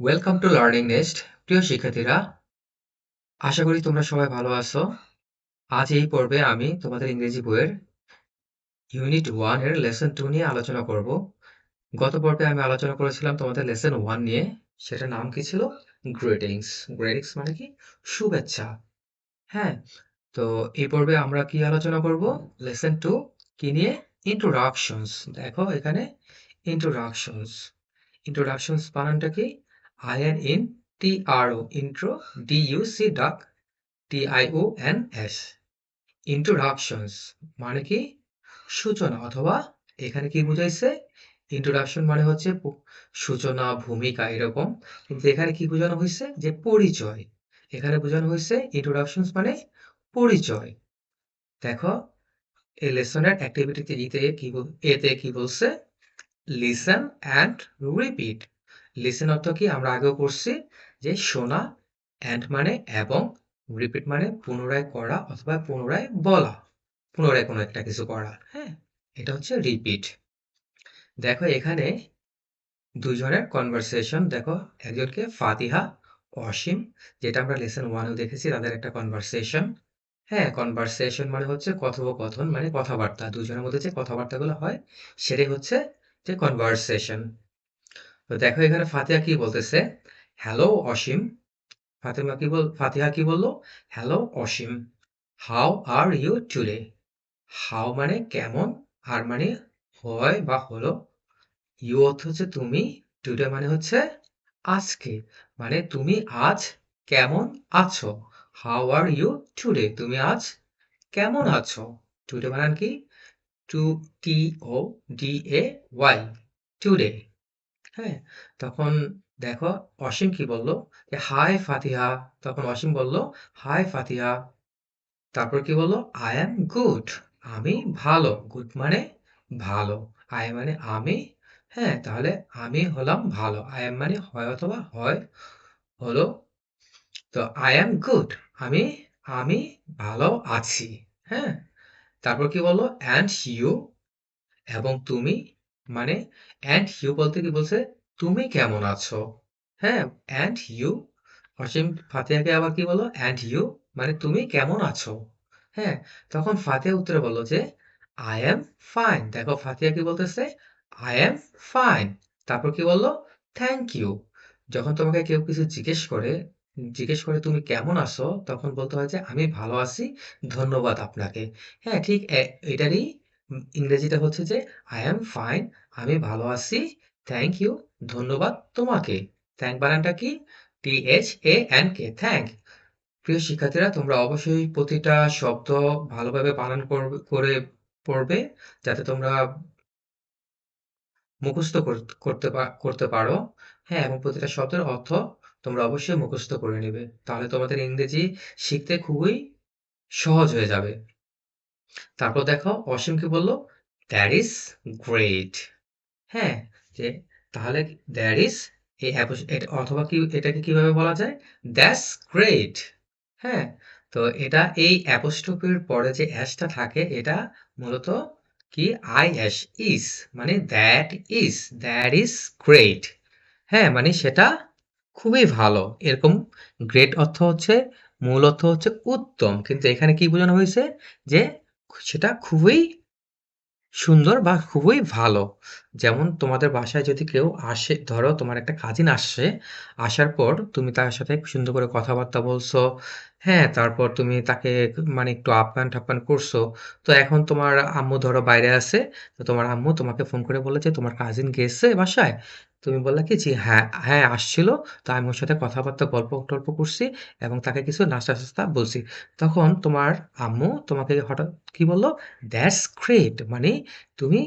Welcome to learning nest প্রিয় শিক্ষার্থীরা। আশা করি তোমরা সবাই ভালো আছো। আজ এই পর্বে আমি তোমাদের ইংরেজি বইয়ের ইউনিট ওয়ানের লেসন টু নিয়ে আলোচনা করব। গত পর্বে আমি আলোচনা করেছিলাম তোমাদের লেসন ওয়ান নিয়ে। সেটার নাম কি ছিল? গ্রেটিংস গ্রেটিংস মানে কি? শুভেচ্ছা। হ্যাঁ তো এই পর্বে আমরা কি আলোচনা করব? লেসন টু কি নিয়ে? ইন্ট্রোডাকশনস দেখো এখানে ইন্ট্রোডাকশনস ইন্ট্রোডাকশনস বানানটা কি? I N in T R O intro D U C duc T I O N S introductions মানে কি? সূচনা, অথবা এখানে কি বুঝাইছে? ইন্ট্রোডাকশন মানে হচ্ছে সূচনা, ভূমিকা, এরকম। কিন্তু এখানে কি বোঝানো হয়েছে যে পরিচয়। এখানে বোঝানো হয়েছে ইন্ট্রোডাকশনস মানে পরিচয়। দেখো, এই লেসনের অ্যাক্টিভিটিতে ইতে কি এতে কি বলছে? লিসেন অ্যান্ড রিপিট লিসেন অর্থ কি? আমরা আগেও করছি যে শোনা অ্যান্ড মানে এবং রিপিট মানে পুনরায় করা অথবা পুনরায় বলা, পুনরায় কোনো একটা কিছু করা হ্যাঁ? এটা হচ্ছে রিপিট দেখো এখানে দুজনের কনভারসেশন দেখো একজনকে ফাতিহা, অসীম, যেটা আমরা লেসন ওয়ানেও দেখেছি, তাদের একটা কনভারসেশন হ্যাঁ? কনভারসেশন মানে হচ্ছে কথোপকথন মানে কথাবার্তা দুজনের মধ্যে যে কথাবার্তাগুলো হয়, সেটাই হচ্ছে যে কনভারসেশন তো দেখো এখানে ফাতিহা কি বলতেছে? হ্যালো অসীম ফাতিমা কি বল, ফাতিহা কি বলল? Hello Asim how are you today how মানে কেমন? আর মানে হয় বা হলো? ইউ অর্থ হচ্ছে তুমি টুডে মানে হচ্ছে আজকে। মানে তুমি আজ কেমন আছো? হাউ আর ইউ টুডে তুমি আজ কেমন আছো? টুডে মানে কি? To T O D A Y today হ্যাঁ? তখন দেখো অসীম কি বলল? যে হাই ফাতিহা। তখন অসীম বলল হাই ফাতিহা। তারপর কি বলল? আই এম গুড আমি ভালো। গুড মানে ভালো। আই মানে আমি। হ্যাঁ তাহলে আমি হলাম ভালো। আই এম মানে হয় অথবা হয় হলো, তো আই এম গুড আমি আমি ভালো আছি। হ্যাঁ? তারপর কি বলল? অ্যান্ড ইউ এবং তুমি মানে অ্যান্ড ইউ বলতে কি বলছে, তুমি কেমন আছো? হ্যাঁ অ্যান্ড ইউ অসীম ফাতিহাকে আবার কি বলো অ্যান্ড ইউ মানে তুমি কেমন আছো? হ্যাঁ তখন ফাতিহা উত্তরে বলল যে আই এম ফাইন দেখো ফাতিহা কি বলতেছে আই এম ফাইন তারপর কি বলল থ্যাংক ইউ যখন তোমাকে কেউ কিছু জিজ্ঞেস করে জিজ্ঞেস করে, তুমি কেমন আছো? তখন বলতে হয় যে, আমি ভালো আছি, ধন্যবাদ আপনাকে হ্যাঁ ঠিক এটারই ইংরেজিটা হচ্ছে যে আই এম ফাইন আমি ভালো আছি থ্যাংক ইউ ধন্যবাদ তোমাকে। থ্যাংক বানানটা কি? T H A N K thank প্রিয় শিক্ষার্থীরা, তোমরা অবশ্যই প্রতিটা শব্দ ভালোভাবে পালন করে পড়বে, যাতে তোমরা মুখস্থ করতে করতে পারো। হ্যাঁ এবং প্রতিটা শব্দের অর্থ তোমরা অবশ্যই মুখস্থ করে নেবে। তাহলে তোমাদের ইংরেজি শিখতে খুবই সহজ হয়ে যাবে। তারপর দেখো অসীম কি বলল? দ্যাট ইজ গ্রেট হ্যাঁ যে তাহলে দ্যাট ইজ এই অথবা কি, এটাকে কীভাবে বলা যায়? দ্যাটস গ্রেট হ্যাঁ তো এটা এই অ্যাপোস্ট্রফির পরে যে অ্যাসটা থাকে, এটা মূলত কি? আই এস ইস মানে that is that is great হ্যাঁ মানে সেটা খুবই ভালো। এরকম গ্রেট অর্থ হচ্ছে, মূল অর্থ হচ্ছে উত্তম। কিন্তু এখানে কি বোঝানো হয়েছে? যে সেটা খুবই সুন্দর বা খুবই ভালো। যেমন তোমাদের বাসায় যদি কেউ আসে, ধরো তোমার একটা কাজিন আসছে, আসার পর তুমি তার সাথে সুন্দর করে কথাবার্তা বলছো হ্যাঁ তারপর তুমি তাকে মানে একটু আপ্যায়ন টাপ্যায়ন করছ, তো এখন তোমার আম্মু ধরো বাইরে আছে, তো তোমার আম্মু তোমাকে ফোন করে বলে যে তোমার কাজিন গেছে বাসায়। তুমি বললে কি? জি হ্যাঁ হ্যাঁ আসছিল, তো আমি ওর সাথে কথাবার্তা, গল্প টল্প করছি এবং তাকে কিছু নাস্তা টাস্তা বলছি। তখন তোমার আম্মু তোমাকে হঠাৎ কি বলল? দ্যাটস গ্রেট মানে তুমি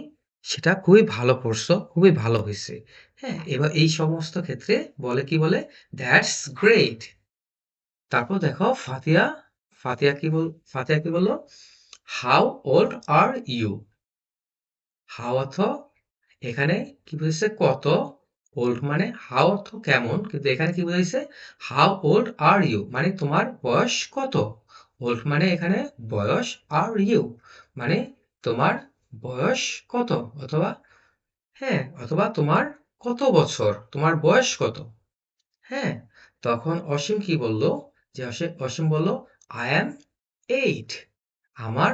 সেটা খুবই ভালো করছ খুবই ভালো হয়েছে হ্যাঁ এবার এই সমস্ত ক্ষেত্রে বলে কি বলে? দ্যাটস গ্রেট তারপর দেখো ফাতিয়া ফাতিয়া কি বল ফাতিয়া কি বলল? How old are you how অর্থ এখানে কি বুঝেছে কত ওল্ড মানে হাউ অর্থ কেমন? কিন্তু এখানে কি বুঝাইছে? হাউ ওল্ড আর ইউ মানে তোমার বয়স কত? ওল্ড মানে এখানে বয়স আর ইউ মানে তোমার বয়স কত? অথবা হ্যাঁ অথবা তোমার কত বছর? তোমার বয়স কত? হ্যাঁ তখন অসীম কি বলল? যে অসীম বলল আই অ্যাম এইট আমার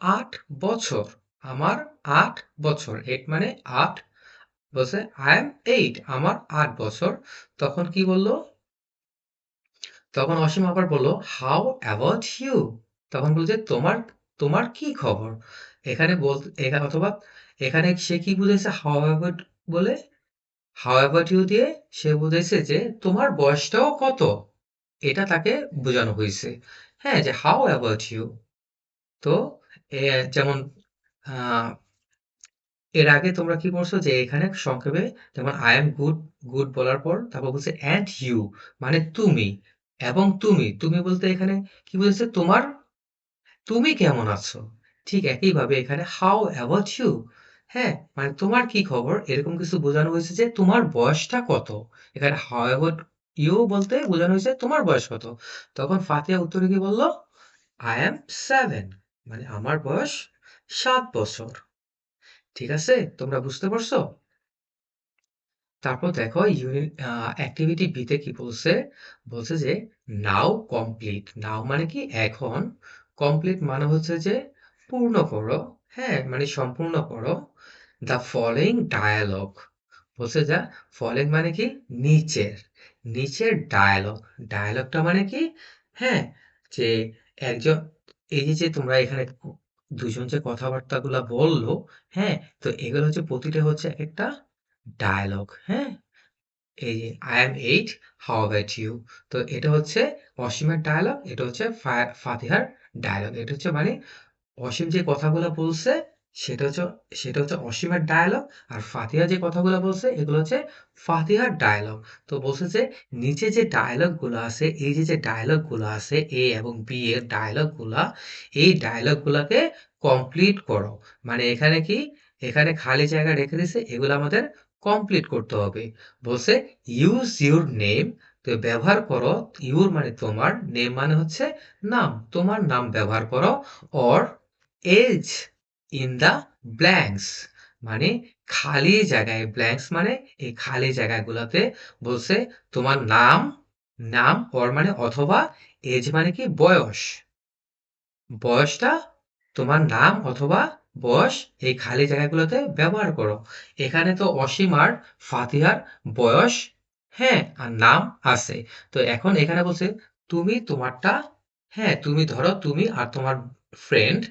আট বছর, আমার আট বছর। এইট মানে আট, বলছে আই এম এইট আমার আট বছর। তখন কি বলল? তখন অসীম আবার বলল হাউ অ্যাবাউট ইউ তখন বলছে, তোমার তোমার কি খবর? এখানে বল এখানে অথবা এখানে সে কি বুঝেছে অ্যাবাউট বলে? ইউ দিয়ে সে বুঝেছে যে তোমার বয়সটাও কত? এটা তাকে বোঝানো হয়েছে হ্যাঁ যে হাউ অ্যাবাউট ইউ তো যেমন এর আগে তোমরা কি করছ যে এখানে সংক্ষেপে যেমন আই এম গুড গুড বলার পর তারপর বলছে অ্যান্ড ইউ মানে তুমি এবং তুমি তুমি বলতে এখানে কি বলছে তোমার, তুমি কেমন আছো? ঠিক একইভাবে এখানে হাউ অ্যাবাউট ইউ হ্যাঁ মানে তোমার কি খবর? এরকম কিছু বোঝানো হয়েছে যে তোমার বয়সটা কত? এখানে হাউ অ্যাবাউট ইউ বলতে বোঝানো হয়েছে তোমার বয়স কত? তখন ফাতিহা উত্তরে কি বলল আই এম সেভেন মানে আমার বয়স সাত বছর। ঠিক আছে? তোমরা বুঝতে পারছ? তারপর দেখো অ্যাক্টিভিটি বিতে কি বলছে? বলছে যে নাও কমপ্লিট নাও মানে কি? এখন। কমপ্লিট মানে হচ্ছে যে পূর্ণ করো হ্যাঁ মানে সম্পূর্ণ করো দ্য ফলোয়িং ডায়ালগ বলছে যা ফলোয়িং মানে কি? নিচের নিচের ডায়ালগ ডায়ালগটা মানে কি? হ্যাঁ যে একজন, এই যে তোমরা এখানে দুজন যে কথাবার্তাগুলো বলল হ্যাঁ তো এগুলো হচ্ছে প্রতিটা হচ্ছে এক একটা ডায়ালগ হ্যাঁ এই যে I am eight how about you তো এটা হচ্ছে অসীমের ডায়ালগ এটা হচ্ছে ফাতিহার ডায়ালগ এটা হচ্ছে মানে অসীম যে কথাগুলো বলছে, সেটা হচ্ছে সেটা হচ্ছে অসীমের ডায়ালগ আর ফাতিহা যে কথাগুলো বলছে, এগুলো হচ্ছে ফাতিহার ডায়ালগ তো বলছে যে, নিচে যে ডায়ালগগুলো আছে, এই যে যে ডায়ালগগুলো আছে এ এবং বি এর ডায়ালগগুলা, এই ডায়ালগ গুলাকে কমপ্লিট করো। মানে এখানে কি? এখানে খালি জায়গা রেখে দিছে এগুলো আমাদের কমপ্লিট করতে হবে। বলছে ইউজ ইউর নেম তো ব্যবহার করো ইউর মানে তোমার নেম মানে হচ্ছে নাম, তোমার নাম ব্যবহার করো or as in the blanks মানে খালি জায়গায় ব্ল্যাঙ্কস মানে এই খালি জায়গাগুলোতে বলছে তোমার নাম নাম অর মানে অথবা এজ মানে কি বয়স। বয়সটা তোমার নাম অথবা বয়স এই খালি জায়গাগুলোতে ব্যবহার করো। এখানে তো অসীম আর ফাতিহার বয়স হ্যাঁ আর নাম আছে। তো এখন এখানে বলছে, তুমি তোমারটা হ্যাঁ তুমি ধরো, তুমি আর তোমার ফ্রেন্ড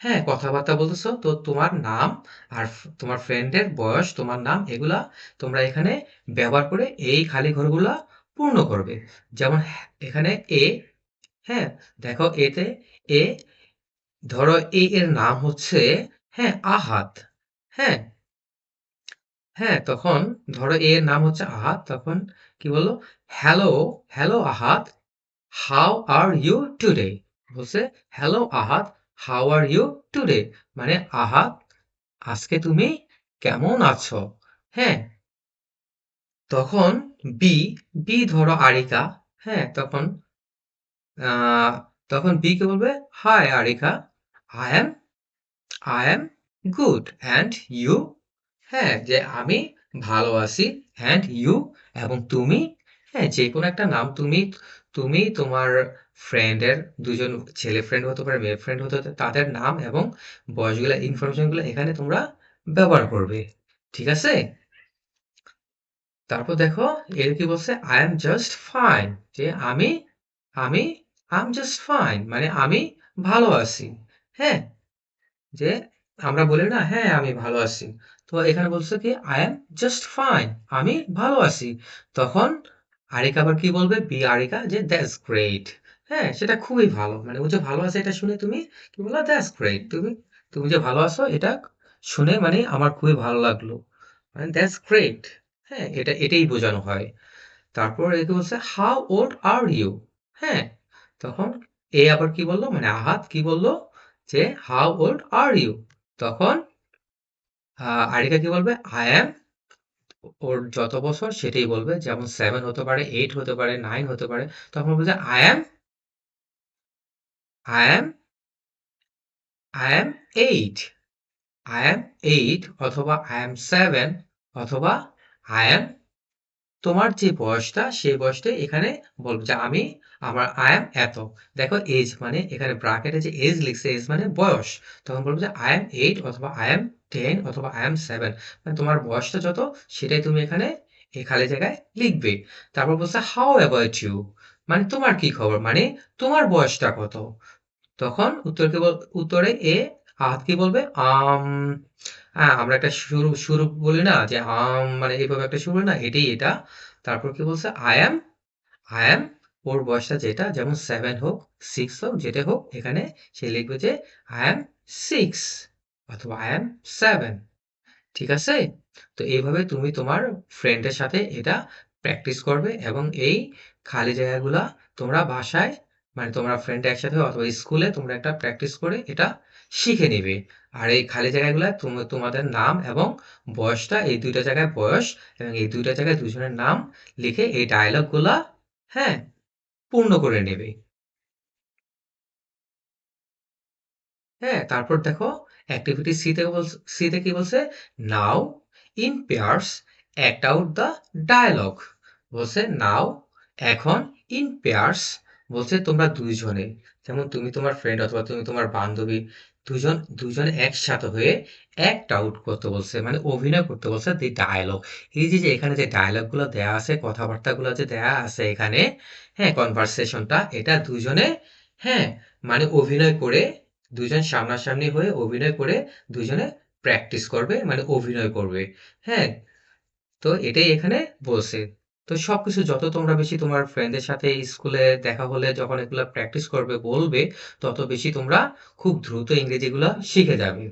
হ্যাঁ কথাবার্তা বলতেছো। তো তোমার নাম আর তোমার ফ্রেন্ডের বয়স তোমার নাম এগুলা তোমরা এখানে ব্যবহার করে এই খালি ঘরগুলা পূর্ণ করবে। যেমন হ্যাঁ, এখানে এ হ্যাঁ দেখো এতে এ ধরো এ এর নাম হচ্ছে হ্যাঁ আহাত। হ্যাঁ হ্যাঁ তখন ধরো এ এর নাম হচ্ছে আহাত তখন কি বলল? Hello hello Ahat how are you today? বলছে hello Ahat how are you today মানে আহাত আজকে তুমি কেমন আছো? হ্যাঁ। তখন বি বি ধরো আরিকা হ্যাঁ তখন আহ তখন বি কে বলবে hi areca I am I am good and you হ্যাঁ যে আমি ভালো আছি অ্যান্ড ইউ এবং তুমি হ্যাঁ যে কোনো একটা নাম তুমি তুমি তোমার ফ্রেন্ডের দুজন ছেলে ফ্রেন্ড হতে পারে, মেয়ে ফ্রেন্ড হতে পারে, তাদের নাম এবং বয়সগুলো ইনফরমেশনগুলো এখানে তোমরা ব্যবহার করবে। ঠিক আছে? তারপর দেখো, এর কি বলছে? আই এম জাস্ট ফাইন যে আমি আমি আই এম জাস্ট ফাইন মানে আমি ভালো আছি। হ্যাঁ? যে আমরা বলি না হ্যাঁ আমি ভালো আছি। তো এখানে বলছে কি আই এম জাস্ট ফাইন আমি ভালো আছি। তখন আরিকা আবার কি বলবে? বি আরিকা, যে দ্যাটস গ্রেট হ্যাঁ সেটা খুবই ভালো। মানে ও যে ভালো আছে এটা শুনে তুমি কি বলল দ্যাটস গ্রেট তুমি তুমি যে ভালো আছো এটা শুনে মানে আমার খুবই ভালো লাগল। মানে দ্যাটস গ্রেট হ্যাঁ এটা, এটাই বোঝানো হয়। তারপর একে বলছে হাউ ওল্ড আর ইউ হ্যাঁ তখন এ আবার কি বলল মানে আহাত কি বলল, যে হাউ ওল্ড আর ইউ তখন আরিকা কি বলবে আই অ্যাম ওর যত বছর সেটাই বলবে। যেমন সেভেন হতে পারে এইট হতে পারে নাইন হতে পারে, তখন বলছে I am I am I am eight I am eight অথবা আই অ্যাম সেভেন অথবা আই অ্যাম তোমার যে বয়সটা, সেই বয়সটা এখানে বলবে যে আমি, আমার আই এম এত। দেখো এজ মানে এখানে ব্রাকেটে যে এজ লিখছে এজ মানে বয়স। তখন বলবে যে আই এম এইট অথবা আই এম টেন অথবা আই এম সেভেন মানে তোমার বয়সটা যত, সেটাই তুমি এখানে এই খালি জায়গায় লিখবে। তারপর বলছে হাউ অ্যাবাউট ইউ মানে তোমার কি খবর? মানে তোমার বয়সটা কত? তখন উত্তরকে বল- উত্তরে এ, আহাত কি বলবে? আম। হ্যাঁ আমরা একটা শুরু শুরু বলি না যে আম মানে এইভাবে একটা শুরু না, এটাই এটা। তারপর কি বলছে? আই এম আই এম ওর বয়সটা যেটা, যেমন সেভেন হোক সিক্স হোক, যেটা হোক, এখানে সে লিখবে যে আই এম সিক্স অথবা আই এম সেভেন ঠিক আছে? তো এইভাবে তুমি তোমার ফ্রেন্ডের সাথে এটা প্র্যাকটিস করবে এবং এই খালি জায়গাগুলা তোমরা বাসায় মানে তোমরা ফ্রেন্ড একসাথে অথবা স্কুলে তোমরা একটা প্র্যাকটিস করে এটা শিখে নিবে। আর এই খালি জায়গাগুলা তুমি, তোমাদের নাম এবং বয়সটা, এই দুইটা জায়গায় বয়স এবং এই দুইটা জায়গায় দুজনের নাম লিখে এই ডায়লগগুলা হ্যাঁ পূর্ণ করে নেবে। হ্যাঁ তারপর দেখো অ্যাক্টিভিটি সি থেকে বলছে সি তে কি বলছে? Now in pairs act out the dialogue বলছে নাও এখন ইন পেয়ার্স বলছে তোমরা দুইজনে, যেমন তুমি তোমার ফ্রেন্ড অথবা তুমি তোমার বান্ধবী দুজন দুজনে একসাথে হয়ে অ্যাক্ট আউট করতে বলছে মানে অভিনয় করতে বলছে দি ডায়ালগ এই যে যে এখানে যে ডায়ালগগুলো দেয়া আছে, কথাবার্তাগুলো যে দেয়া আছে এখানে হ্যাঁ কনভারসেশনটা এটা দুজনে হ্যাঁ মানে অভিনয় করে দুজন সামনাসামনি হয়ে অভিনয় করে দুজনে প্র্যাকটিস করবে মানে অভিনয় করবে হ্যাঁ। তো এটাই এখানে বলছে। তো সবকিছু যত তোমরা বেশি তোমার ফ্রেন্ডের সাথে স্কুলে দেখা হলে যখন এগুলো প্র্যাকটিস করবে, বলবে, তত বেশি তোমরা খুব দ্রুত ইংরেজিগুলো শিখে যাবে।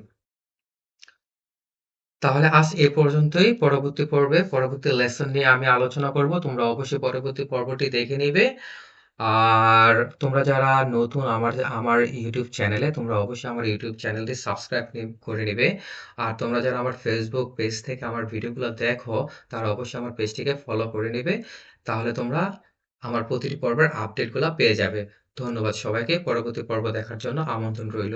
তাহলে আজ এ পর্যন্তই। পরবর্তী পর্বে, পরবর্তী লেসন নিয়ে আমি আলোচনা করব। তোমরা অবশ্যই পরবর্তী পর্বটি দেখে নিবে। আর তোমরা যারা নতুন আমার আমার ইউটিউব চ্যানেলে, তোমরা অবশ্যই আমার ইউটিউব চ্যানেলটি সাবস্ক্রাইব করে নেবে। আর তোমরা যারা আমার ফেসবুক পেজ থেকে আমার ভিডিওগুলো দেখো, তারা অবশ্যই আমার পেজটিকে ফলো করে নেবে। তাহলে তোমরা আমার প্রতিটি পর্বের আপডেটগুলো পেয়ে যাবে। ধন্যবাদ সবাইকে। পরবর্তী পর্ব দেখার জন্য আমন্ত্রণ রইল।